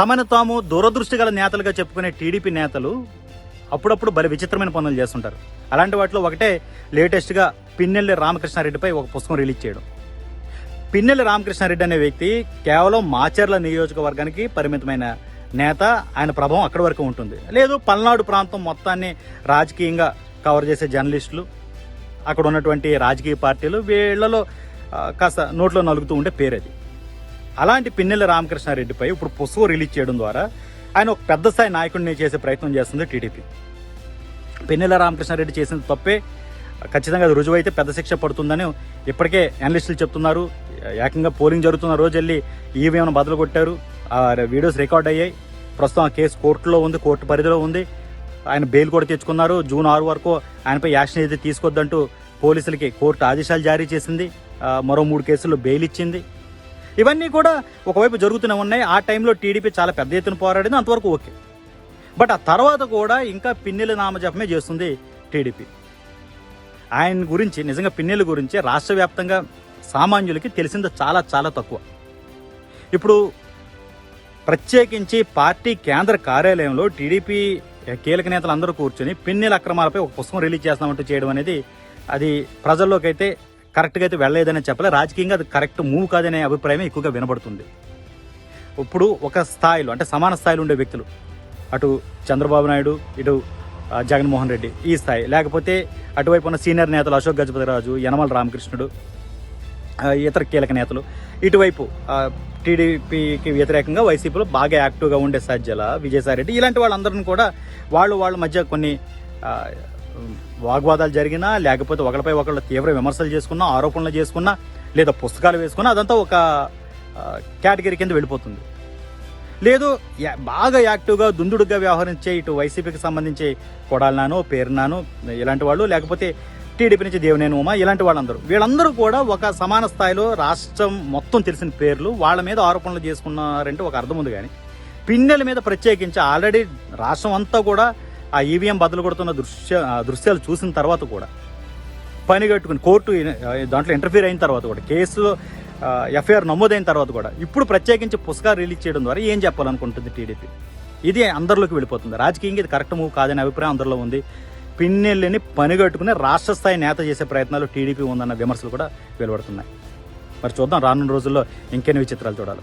తమను తాము దూరదృష్టి గల నేతలుగా చెప్పుకునే టీడీపీ నేతలు అప్పుడప్పుడు బలి విచిత్రమైన పనులు చేస్తుంటారు. అలాంటి వాటిలో ఒకటే లేటెస్ట్గా పిన్నెల్లి రామకృష్ణారెడ్డిపై ఒక పుస్తకం రిలీజ్ చేయడం. పిన్నెల్లి రామకృష్ణారెడ్డి అనే వ్యక్తి కేవలం మాచర్ల నియోజకవర్గానికి పరిమితమైన నేత. ఆయన ప్రభావం అక్కడి వరకు ఉంటుంది. లేదు పల్నాడు ప్రాంతం మొత్తాన్ని రాజకీయంగా కవర్ చేసే జర్నలిస్టులు అక్కడ ఉన్నటువంటి రాజకీయ పార్టీలు వీళ్ళలో కాస్త నోట్లో నలుగుతూ ఉండే పేరు అది అలాంటి పిన్నెల రామకృష్ణారెడ్డిపై ఇప్పుడు పుస్తకం రిలీజ్ చేయడం ద్వారా ఆయన ఒక పెద్ద స్థాయి నాయకుడిని చేసే ప్రయత్నం చేస్తుంది టీడీపీ. పిన్నెల రామకృష్ణారెడ్డి చేసిన తప్పే ఖచ్చితంగా అది రుజువు అయితే పెద్ద శిక్ష పడుతుందని ఇప్పటికే అనలిస్టులు చెప్తున్నారు. ఏకంగా పోలింగ్ జరుగుతున్న రోజు వెళ్ళి ఈవీఎంను బదులు కొట్టారు. ఆ వీడియోస్ రికార్డ్ అయ్యాయి. ప్రస్తుతం ఆ కేసు కోర్టులో ఉంది కోర్టు పరిధిలో ఉంది. ఆయన బెయిల్ కూడా తెచ్చుకున్నారు. జూన్ ఆరు వరకు ఆయనపై యాక్షన్ అయితే తీసుకొద్దంటూ పోలీసులకి కోర్టు ఆదేశాలు జారీ చేసింది. మరో మూడు కేసుల్లో బెయిల్ ఇచ్చింది. ఇవన్నీ కూడా ఒకవైపు జరుగుతూనే ఉన్నాయి. ఆ టైంలో టీడీపీ చాలా పెద్ద ఎత్తున పోరాడింది. అంతవరకు ఓకే. బట్ ఆ తర్వాత కూడా ఇంకా పిన్నెల నామజపమే చేస్తుంది టీడీపీ. ఆయన గురించి నిజంగా పిన్నెల గురించి రాష్ట్ర వ్యాప్తంగా సామాన్యులకి తెలిసింది చాలా చాలా తక్కువ. ఇప్పుడు ప్రత్యేకించి పార్టీ కేంద్ర కార్యాలయంలో టీడీపీ కీలక నేతలు అందరూ కూర్చొని పిన్నెల అక్రమాలపై ఒక పుస్తకం రిలీజ్ చేస్తామంటూ చేయడం అనేది అది ప్రజల్లోకి అయితే కరెక్ట్గా అయితే వెళ్ళలేదని చెప్పలే. రాజకీయంగా అది కరెక్ట్ మూవ్ కాదనే అభిప్రాయం ఎక్కువగా వినబడుతుంది. ఇప్పుడు ఒక స్థాయిలో అంటే సమాన స్థాయిలో ఉండే వ్యక్తులు అటు చంద్రబాబు నాయుడు ఇటు జగన్మోహన్ రెడ్డి ఈ స్థాయి. లేకపోతే అటువైపు ఉన్న సీనియర్ నేతలు అశోక్ గజపతి రాజు యనమల రామకృష్ణుడు ఇతర కీలక నేతలు. ఇటువైపు టీడీపీకి వ్యతిరేకంగా వైసీపీలో బాగా యాక్టివ్గా ఉండే సజ్జల విజయసాయిరెడ్డి ఇలాంటి వాళ్ళందరిని కూడా వాళ్ళు వాళ్ళ మధ్య కొన్ని వాగ్వాదాలు జరిగినా లేకపోతే ఒకరిపై ఒకళ్ళు తీవ్ర విమర్శలు చేసుకున్నా ఆరోపణలు చేసుకున్నా లేదా పుస్తకాలు వేసుకున్నా అదంతా ఒక కేటగిరీ కింద వెళ్ళిపోతుంది. లేదు బాగా యాక్టివ్గా దుందుడుగా వ్యవహరించే ఇటు వైసీపీకి సంబంధించి కొడాలనాను పేరునాను ఇలాంటి వాళ్ళు లేకపోతే టీడీపీ నుంచి దేవినేని ఉమా ఇలాంటి వాళ్ళందరూ. వీళ్ళందరూ కూడా ఒక సమాన స్థాయిలో రాష్ట్రం మొత్తం తెలిసిన పేర్లు వాళ్ళ మీద ఆరోపణలు చేసుకున్నారంటే ఒక అర్థం ఉంది కానీ పిన్నెల మీద ప్రత్యేకించి ఆల్రెడీ రాష్ట్రం అంతా కూడా ఆ ఈవీఎం బదులు కొడుతున్న దృశ్య దృశ్యాలు చూసిన తర్వాత కూడా పని కట్టుకుని కోర్టు దాంట్లో ఇంటర్ఫీర్ అయిన తర్వాత కూడా కేసులో ఎఫ్ఐఆర్ నమోదైన తర్వాత కూడా ఇప్పుడు ప్రత్యేకించి పుస్తకాలు రిలీజ్ చేయడం ద్వారా ఏం చెప్పాలనుకుంటుంది టీడీపీ ఇది అందరిలోకి వెళ్ళిపోతుంది. రాజకీయంగా ఇది కరెక్ట్ మూవ్ కాదనే అభిప్రాయం అందరిలో ఉంది. పిన్నెల్లిని పనిగట్టుకుని రాష్ట్ర స్థాయి నేత చేసే ప్రయత్నాలు టీడీపీ ఉందన్న విమర్శలు కూడా వెలువడుతున్నాయి. మరి చూద్దాం రానున్న రోజుల్లో ఇంకెన్ని విచిత్రాలు చూడాలి.